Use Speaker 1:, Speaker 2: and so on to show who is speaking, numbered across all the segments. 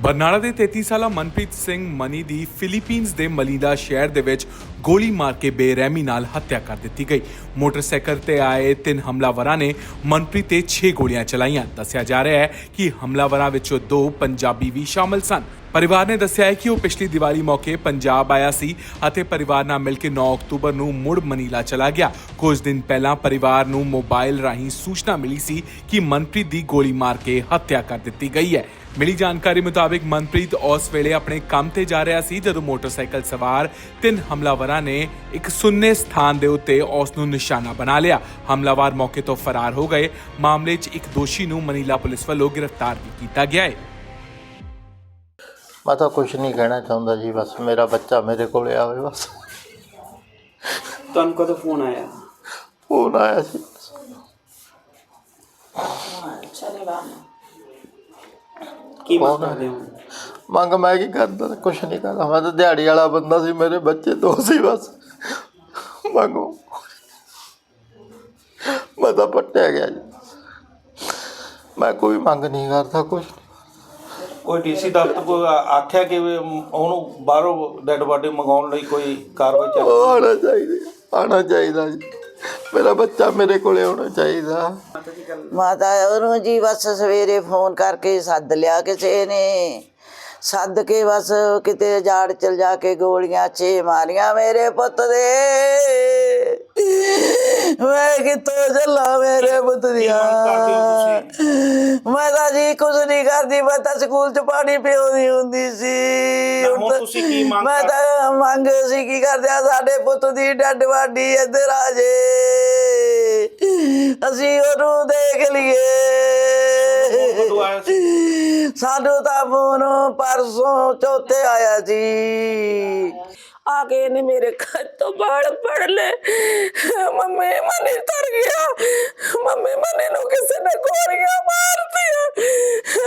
Speaker 1: ਬਰਨਾਲਾ ਦੇ 33 ਸਾਲਾ ਮਨਪ੍ਰੀਤ ਸਿੰਘ ਮਨੀ ਦੀ ਫਿਲੀਪੀਨਸ ਦੇ ਮਲੀਦਾ ਸ਼ਹਿਰ ਦੇ ਵਿੱਚ ਗੋਲੀ ਮਾਰ ਕੇ ਬੇਰਹਿਮੀ ਨਾਲ ਹੱਤਿਆ ਕਰ ਦਿੱਤੀ ਗਈ। ਮੋਟਰਸਾਈਕਲ ਤੇ ਆਏ ਤਿੰਨ ਹਮਲਾਵਰਾਂ ਨੇ ਮਨਪ੍ਰੀਤ ਤੇ 6 ਗੋਲੀਆਂ ਚਲਾਈਆਂ। ਦੱਸਿਆ ਜਾ ਰਿਹਾ ਹੈ ਕਿ ਹਮਲਾਵਰਾਂ ਵਿੱਚੋਂ ਦੋ ਪੰਜਾਬੀ ਵੀ ਸ਼ਾਮਲ ਸਨ। ਪਰਿਵਾਰ ਨੇ ਦੱਸਿਆ ਹੈ ਕਿ ਉਹ ਪਿਛਲੀ ਦੀਵਾਲੀ ਮੌਕੇ ਪੰਜਾਬ ਆਇਆ ਸੀ ਅਤੇ ਪਰਿਵਾਰ ਨਾਲ ਮਿਲ ਕੇ 9 ਅਕਤੂਬਰ ਨੂੰ ਮੁੜ ਮਨੀਲਾ ਚਲਾ ਗਿਆ। ਕੁਝ ਦਿਨ ਪਹਿਲਾਂ ਪਰਿਵਾਰ ਨੂੰ ਮੋਬਾਈਲ ਰਾਹੀਂ ਸੂਚਨਾ ਮਿਲੀ ਸੀ ਕਿ ਮਨਪ੍ਰੀਤ ਦੀ ਗੋਲੀ ਮਾਰ ਕੇ ਹੱਤਿਆ ਕਰ ਦਿੱਤੀ ਗਈ ਹੈ। ਮਿਲੀ ਜਾਣਕਾਰੀ ਮੁਤਾਬਿਕ ਮਨਪ੍ਰੀਤ ਉਸ ਵੇਲੇ ਆਪਣੇ ਕੰਮ ਤੇ ਜਾ ਰਿਹਾ ਸੀ ਜਦੋਂ ਮੋਟਰਸਾਈਕਲ ਸਵਾਰ ਤਿੰਨ ਹਮਲਾਵਰਾਂ ਨੇ ਇੱਕ ਸੁੰਨੇ ਸਥਾਨ ਦੇ ਉੱਤੇ ਉਸ ਨੂੰ ਨਿਸ਼ਾਨਾ ਬਣਾ ਲਿਆ। ਹਮਲਾਵਰ ਮੌਕੇ ਤੋਂ ਫਰਾਰ ਹੋ ਗਏ। ਮਾਮਲੇ 'ਚ ਇੱਕ ਦੋਸ਼ੀ ਨੂੰ ਮਨੀਲਾ ਪੁਲਿਸ ਵੱਲੋਂ ਗ੍ਰਿਫਤਾਰ ਵੀ ਕੀਤਾ ਗਿਆ ਹੈ।
Speaker 2: ਮੈਂ ਤਾਂ ਕੁਝ ਨਹੀਂ ਕਹਿਣਾ ਚਾਹੁੰਦਾ ਜੀ ਬਸ ਮੇਰਾ ਬੱਚਾ ਮੇਰੇ ਕੋਲੇ ਆਵੇ ਬਸ।
Speaker 3: ਤੁਹਾਨੂੰ ਕਦੋਂ ਫੋਨ ਆਇਆ?
Speaker 2: ਫੋਨ ਆਇਆ ਸੀ।
Speaker 3: ਕੀ ਮੰਗ
Speaker 2: ਹੈ?
Speaker 3: ਕਰਦੇ ਹੋ?
Speaker 2: ਮੰਗ ਮੈਂ ਕੀ ਕਰਦਾ ਕੁਝ ਨਹੀਂ ਕਰਦਾ। ਮੈਂ ਤਾਂ ਦਿਹਾੜੀ ਵਾਲਾ ਬੰਦਾ ਸੀ ਮੇਰੇ ਬੱਚੇ ਦੋ ਸੀ ਬਸ। ਮੰਗੋ। ਮੈਂ ਤਾਂ ਪੱਟਿਆ ਗਿਆ ਜੀ। ਮੈਂ ਕੋਈ ਮੰਗ ਨਹੀਂ ਕਰਦਾ ਕੁਝ
Speaker 4: ਕੋਈ ਡੀਸੀ ਦਫ਼ਤਰ ਕੋ ਆਖਿਆ ਕਿ ਵੀ ਉਹਨੂੰ ਬਾਹਰੋਂ ਡੈੱਡ ਬਾਡੀ ਮੰਗਾਉਣ ਲਈ ਕੋਈ ਕਾਰਵਾਈ ਚੱਲ
Speaker 2: ਆਉਣਾ ਚਾਹੀਦਾ ਆਉਣਾ ਚਾਹੀਦਾ ਜੀ। ਮੇਰਾ ਬੱਚਾ ਮੇਰੇ ਕੋਲੇ ਆਉਣਾ ਚਾਹੀਦਾ।
Speaker 5: ਮਾਤਾ ਉਹਨੂੰ ਜੀ ਬਸ ਸਵੇਰੇ ਫੋਨ ਕਰਕੇ ਸੱਦ ਲਿਆ ਕਿਸੇ ਨੇ। ਸੱਦ ਕੇ ਬਸ ਕਿਤੇ ਜਾੜ ਚਲ ਜਾ ਕੇ ਗੋਲੀਆਂ ਛੇ ਮਾਰੀਆਂ ਮੇਰੇ ਪੁੱਤ ਦੇ। ਮੈਂ ਕਿੱਥੋਂ ਚੱਲਾਂ ਮੇਰੇ ਪੁੱਤ ਦੀਆਂ। ਕੁਝ ਨਹੀਂ ਕਰਦੀ ਮੈਂ ਤਾਂ ਸਕੂਲ ਚ ਪਾਣੀ ਪਿਉਦੀ ਹੁੰਦੀ ਸੀ।
Speaker 4: ਨਾ, ਹੁਣ
Speaker 5: ਤਾਂ-
Speaker 4: ਤੁਸੀਂ ਕੀ ਮੰਗ
Speaker 5: ਮੈਂ ਤਾਂ ਮੰਗ ਸੀ ਕੀ ਕਰਦੇ ਆ ਸਾਡੇ ਪੁੱਤ ਦੀ ਡੱਡ ਵਾਡੀ ਇੱਧਰ ਆ ਜੇ। ਅਸੀਂ ਉਹਨੂੰ ਦੇਖ
Speaker 4: ਕਦੋਂ ਆਇਆ
Speaker 5: ਲਈਏ ਸਾਨੂੰ ਤਾਂ ਫੋਨ ਪਰਸੋਂ ਚੌਥੇ ਆਇਆ ਜੀ ਆ ਕੇ ਇਹਨੇ ਮੇਰੇ ਘਰ ਤੋਂ ਬਾਹਰ ਫੜ ਲੈ ਮੰਮੀ ਮਨੇ ਤਰ ਗਿਆ। ਮੰਮੀ ਮਨੇ ਨੂੰ ਕਿਸੇ ਨੇ ਗੋਲੀਆਂ ਮਾਰਤੀਆਂ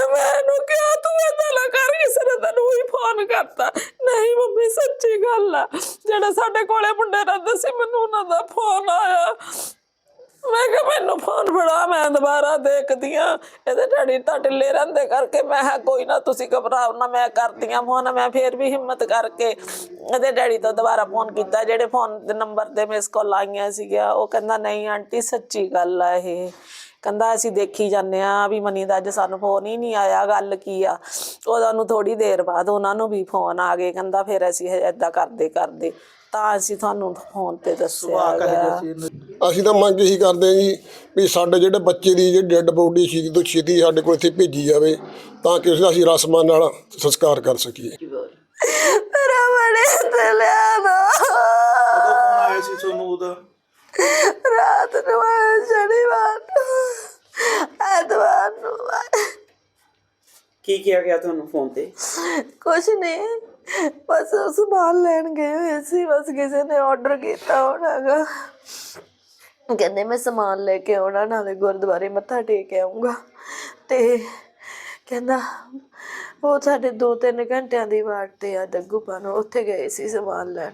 Speaker 5: ਮੈਨੂੰ ਕਿਹਾ ਤੂੰ ਏਦਾਂ ਨਾ ਕਰ ਕਿਸੇ ਨੇ ਤੈਨੂੰ ਹੀ ਫੋਨ ਕਰਤਾ ਨਹੀਂ ਮੰਮੀ ਸੱਚੀ ਗੱਲ ਆ ਜਿਹੜਾ ਸਾਡੇ ਕੋਲੇ ਮੁੰਡੇ ਰਹਿੰਦੇ ਸੀ, ਮੈਨੂੰ ਉਹਨਾਂ ਦਾ ਫੋਨ ਆਇਆ। ਮੈਂ ਕਿਹਾ, ਮੈਨੂੰ ਫੋਨ ਫੜਾ, ਮੈਂ ਦੁਬਾਰਾ ਦੇਖਦੀ ਆ ਇਹਦੇ ਡੈਡੀ ਤਾਂ ਢਿੱਲੇ ਰਹਿੰਦੇ ਕਰਕੇ ਮੈਂ ਕਿਹਾ, ਕੋਈ ਨਾ, ਤੁਸੀਂ ਘਬਰਾਓ ਨਾ, ਮੈਂ ਕਰਦੀ ਆ ਫੋਨ ਮੈਂ ਫੇਰ ਵੀ ਹਿੰਮਤ ਕਰਕੇ ਇਹਦੇ ਡੈਡੀ ਤੋਂ ਦੁਬਾਰਾ ਫੋਨ ਕੀਤਾ। ਜਿਹੜੇ ਫੋਨ ਦੇ ਨੰਬਰ ਤੇ ਮਿਸ ਕਾਲ ਆਈਆਂ ਸੀਗੀਆਂ, ਉਹ ਕਹਿੰਦਾ, ਨਹੀਂ ਆਂਟੀ, ਸੱਚੀ ਗੱਲ ਆ ਇਹ। ਕਹਿੰਦਾ ਅਸੀਂ ਦੇਖੀ ਜਾਂਦੇ ਆ ਵੀ ਮਨੀ ਦਾ ਅੱਜ ਸਾਨੂੰ ਫੋਨ ਹੀ ਨਹੀਂ ਆਇਆ ਗੱਲ ਕੀ ਆ? ਉਹਨਾਂ ਨੂੰ ਥੋੜੀ ਦੇਰ ਬਾਅਦ ਉਹਨਾਂ ਨੂੰ ਵੀ ਫੋਨ ਆ ਗਏ ਕਹਿੰਦਾ ਫਿਰ ਅਸੀਂ ਏਦਾਂ ਕਰਦੇ ਕਰਦੇ। ਤਾਂ ਅਸੀਂ ਤੁਹਾਨੂੰ ਫੋਨ ਤੇ ਦੱਸਿਆ ਗਿਆ
Speaker 6: ਅਸੀਂ ਤਾਂ ਮੰਗ ਇਹੀ ਕਰਦੇ ਹਾਂ ਜੀ ਵੀ ਸਾਡੇ ਜਿਹੜੇ ਬੱਚੇ ਦੀ ਜਿਹੜੀ ਡੈੱਡ ਬੋਡੀ ਛੇਤੀ ਤੋਂ ਛੇਤੀ ਸਾਡੇ ਕੋਲ ਇੱਥੇ ਭੇਜੀ ਜਾਵੇ ਤਾਂ ਕਿ ਉਸਦਾ ਅਸੀਂ ਰਸਮਾਂ ਨਾਲ ਸੰਸਕਾਰ ਕਰ ਸਕੀਏ।
Speaker 5: ਮੇਰਾ ਬੜੇ ਤੇ ਲਿਆ ਦੋ
Speaker 4: ਕਦੋਂ ਫੋਨ ਆਇਆ ਸੀ ਤੁਹਾਨੂੰ ਉਹਦਾ?
Speaker 5: ਰਾਤ ਨੂੰ ਆਇਆ ਸ਼ਨੀਵਾਰ ਨੂੰ। ਐਤਵਾਰ ਨੂੰ।
Speaker 3: ਕੀ ਕਿਹਾ ਗਿਆ ਤੁਹਾਨੂੰ ਫੋਨ ਤੇ?
Speaker 5: ਕੁਛ ਨਹੀਂ ਬਸ ਸਮਾਨ ਲੈਣ ਗਏ ਹੋਏ ਸੀ ਬਸ ਕਿਸੇ ਨੇ ਆਰਡਰ ਕੀਤਾ ਹੋਣਾਗਾ ਕਹਿੰਦੇ ਮੈਂ ਸਮਾਨ ਲੈ ਕੇ ਆਉਣਾ ਨਾਲੇ ਗੁਰਦੁਆਰੇ ਮੱਥਾ ਟੇਕ ਆਉਂਗਾ ਤੇ ਕਹਿੰਦਾ ਉਹ ਸਾਡੇ 2-3 ਘੰਟਿਆਂ ਦੀ ਵਾਟ ਤੇ ਆ ਦੱਗੂਪਾ ਨੂੰ ਉੱਥੇ ਗਏ ਸੀ ਸਮਾਨ ਲੈਣ।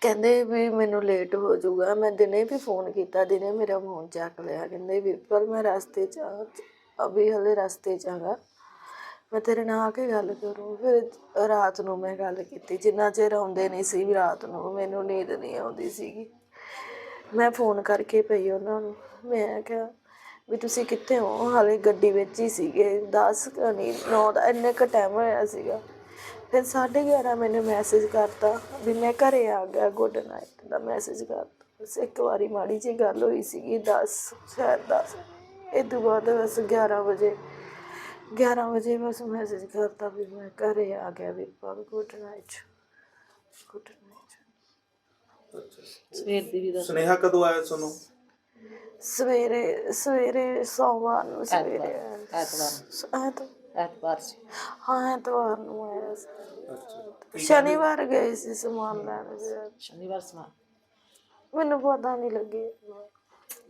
Speaker 5: ਕਹਿੰਦੇ ਵੀ ਮੈਨੂੰ ਲੇਟ ਹੋ ਜਾਊਗਾ। ਮੈਂ ਦਿਨੇ ਵੀ ਫੋਨ ਕੀਤਾ, ਦਿਨੇ ਮੇਰਾ ਫੋਨ ਚੱਕ ਲਿਆ। ਕਹਿੰਦੇ ਵੀ ਪਰ ਮੈਂ ਰਸਤੇ 'ਚ ਆ, ਅਭੀ ਹਲੇ ਰਸਤੇ 'ਚ ਆਗਾ। ਮੈਂ ਤੇਰੇ ਨਾਲ ਆ ਕੇ ਗੱਲ ਕਰੂੰ। ਫਿਰ ਰਾਤ ਨੂੰ ਮੈਂ ਗੱਲ ਕੀਤੀ। ਜਿੰਨਾ ਚਿਰ ਆਉਂਦੇ ਨਹੀਂ ਸੀ ਵੀ ਰਾਤ ਨੂੰ, ਮੈਨੂੰ ਨੀਂਦ ਨਹੀਂ ਆਉਂਦੀ ਸੀਗੀ। ਮੈਂ ਫੋਨ ਕਰਕੇ ਪਈ ਉਹਨਾਂ ਨੂੰ। ਮੈਂ ਕਿਹਾ ਵੀ ਤੁਸੀਂ ਕਿੱਥੇ ਹੋ? ਹਾਲੇ ਗੱਡੀ ਵਿੱਚ ਹੀ ਸੀਗੇ। 10 ਨਹੀਂ 9 ਦਾ ਇੰਨੇ ਕ ਟਾਈਮ ਹੋਇਆ ਸੀਗਾ। ਫਿਰ 11:30 ਮੈਨੂੰ ਮੈਸੇਜ ਕਰਤਾ ਵੀ ਮੈਂ ਘਰੇ ਆ ਗਿਆ ਗੁੱਡ ਨਾਈਟ ਦਾ ਮੈਸੇਜ ਕਰਤਾ। ਬਸ ਇੱਕ ਵਾਰੀ ਮਾੜੀ ਜੀ ਗੱਲ ਹੋਈ ਸੀਗੀ 10 ਸ਼ਾਇਦ 10 ਇਹ ਤੋਂ ਬਾਅਦ ਬਸ 11 ਵਜੇ 11 ਵਜੇ ਬਸ ਮੈਸੇਜ ਕਰਤਾ ਵੀ ਮੈਂ ਘਰੇ ਆ ਗਿਆ ਵੀ ਪਰ ਗੁੱਡ ਨਾਈਟ ਗੁੱਡ ਨਾਈਟ
Speaker 4: ਸੁਨੇਹਾ ਕਦੋਂ ਆਇਆ ਤੁਹਾਨੂੰ?
Speaker 5: ਸਵੇਰੇ ਸਵੇਰੇ ਸੋਮਵਾਰ ਨੂੰ ਸਵੇਰੇ ਐਤਵਾਰ ਐਤਵਾਰ ਸੀ। ਹਾਂ ਐਤਵਾਰ ਨੂੰ ਆਇਆ ਸੀ। ਸ਼ਨੀਵਾਰ ਗਏ ਸੀ ਸਮਾਨ ਲੈਣ।
Speaker 7: ਸ਼ਨੀਵਾਰ ਸਮਾਨ?
Speaker 5: ਮੈਨੂੰ ਪਤਾ ਨਹੀਂ ਲੱਗੇ।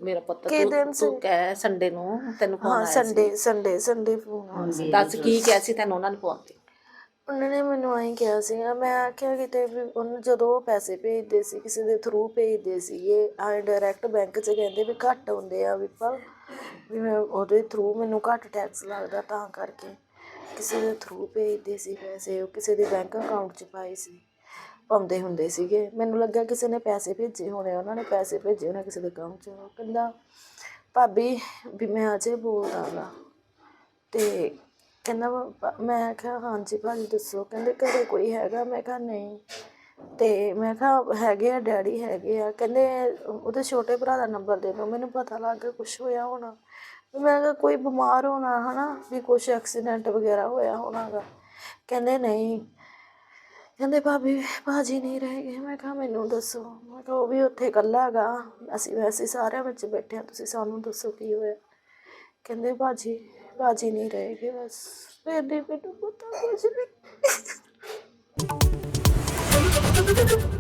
Speaker 7: ਮੇਰਾ ਪੁੱਤ ਤੂੰ
Speaker 5: ਸੀ?
Speaker 7: ਤੂੰ ਕਹਿ ਸੰਡੇ ਨੂੰ ਤੈਨੂੰ ਫੋਨ
Speaker 5: ਹਾਂ
Speaker 7: ਆਇਆ
Speaker 5: ਸੰਡੇ ਸੰਡੇ ਸੰਡੇ ਫੋਨ ਆਇਆ
Speaker 7: ਸੀ। ਦੱਸ ਕੀ ਕਿਹਾ ਸੀ ਤੈਨੂੰ ਉਹਨਾਂ ਨੇ ਫੋਨ ਤੇ?
Speaker 5: ਉਹਨਾਂ ਨੇ ਮੈਨੂੰ ਐਂ ਕਿਹਾ ਸੀਗਾ ਮੈਂ ਆਖਿਆ ਕਿਤੇ ਵੀ ਉਹਨੂੰ ਜਦੋਂ ਪੈਸੇ ਭੇਜਦੇ ਸੀ ਕਿਸੇ ਦੇ ਥਰੂ ਭੇਜਦੇ ਸੀਗੇ ਐਂ ਡਾਇਰੈਕਟ ਬੈਂਕ 'ਚ ਕਹਿੰਦੇ ਵੀ ਘੱਟ ਆਉਂਦੇ ਆ ਵਿਪਲ ਵੀ ਮੈਂ ਉਹਦੇ ਥਰੂ ਮੈਨੂੰ ਘੱਟ ਟੈਕਸ ਲੱਗਦਾ ਤਾਂ ਕਰਕੇ। ਕਿਸੇ ਦੇ ਥਰੂ ਭੇਜਦੇ ਸੀ ਪੈਸੇ, ਉਹ ਕਿਸੇ ਦੇ ਬੈਂਕ ਅਕਾਊਂਟ 'ਚ ਪਾਏ ਸੀ। ਪਾਉਂਦੇ ਹੁੰਦੇ ਸੀਗੇ। ਮੈਨੂੰ ਲੱਗਿਆ ਕਿਸੇ ਨੇ ਪੈਸੇ ਭੇਜੇ ਹੋਣੇ, ਉਹਨਾਂ ਨੇ ਪੈਸੇ ਭੇਜੇ ਹੋਣੇ ਕਿਸੇ ਦੇ ਅਕਾਊਂਟ 'ਚ। ਉਹ ਕਹਿੰਦਾ, ਭਾਬੀ, ਵੀ ਮੈਂ ਅਜੇ ਬੋਲਦਾ ਗਾ ਤੇ ਕਹਿੰਦਾ ਵਾ- ਮੈਂ ਕਿਹਾ, ਹਾਂਜੀ ਭਾਜੀ, ਦੱਸੋ। ਕਹਿੰਦੇ, ਘਰੇ ਕੋਈ ਹੈਗਾ? ਮੈਂ ਕਿਹਾ, ਨਹੀਂ। ਤੇ ਮੈਂ ਕਿਹਾ ਹੈਗੇ ਆ, ਡੈਡੀ ਹੈਗੇ ਆ। ਕਹਿੰਦੇ ਉਹਦੇ ਛੋਟੇ ਭਰਾ ਦਾ ਨੰਬਰ ਦੇ ਦਿਓ। ਮੈਨੂੰ ਪਤਾ ਲੱਗ ਗਿਆ ਕੁਝ ਹੋਇਆ ਹੋਣਾ। ਮੈਂ ਕਿਹਾ ਕੋਈ ਬਿਮਾਰ ਹੋਣਾ ਹਨਾ, ਵੀ ਕੁਝ ਐਕਸੀਡੈਂਟ ਵਗੈਰਾ ਹੋਇਆ ਹੋਣਾਗਾ। ਕਹਿੰਦੇ ਨਹੀਂ। ਕਹਿੰਦੇ ਭਾਬੀ, ਭਾਜੀ ਨਹੀਂ ਰਹਿ ਗਏ। ਮੈਂ ਕਿਹਾ ਮੈਨੂੰ ਦੱਸੋ। ਮੈਂ ਕਿਹਾ ਉਹ ਵੀ ਉੱਥੇ ਇਕੱਲਾ ਹੈਗਾ ਅਸੀਂ ਵੈਸੇ ਸਾਰਿਆਂ ਵਿੱਚ ਬੈਠੇ ਹਾਂ ਤੁਸੀਂ ਸਾਨੂੰ ਦੱਸੋ ਕੀ ਹੋਇਆ। ਕਹਿੰਦੇ ਭਾਜੀ ਭਾਜੀ ਨਹੀਂ ਰਹਿ ਗਏ। ਬਸ। ਫਿਰ ਨਹੀਂ ਮੈਨੂੰ ਪਤਾ ਕੁਝ ਨਹੀਂ। you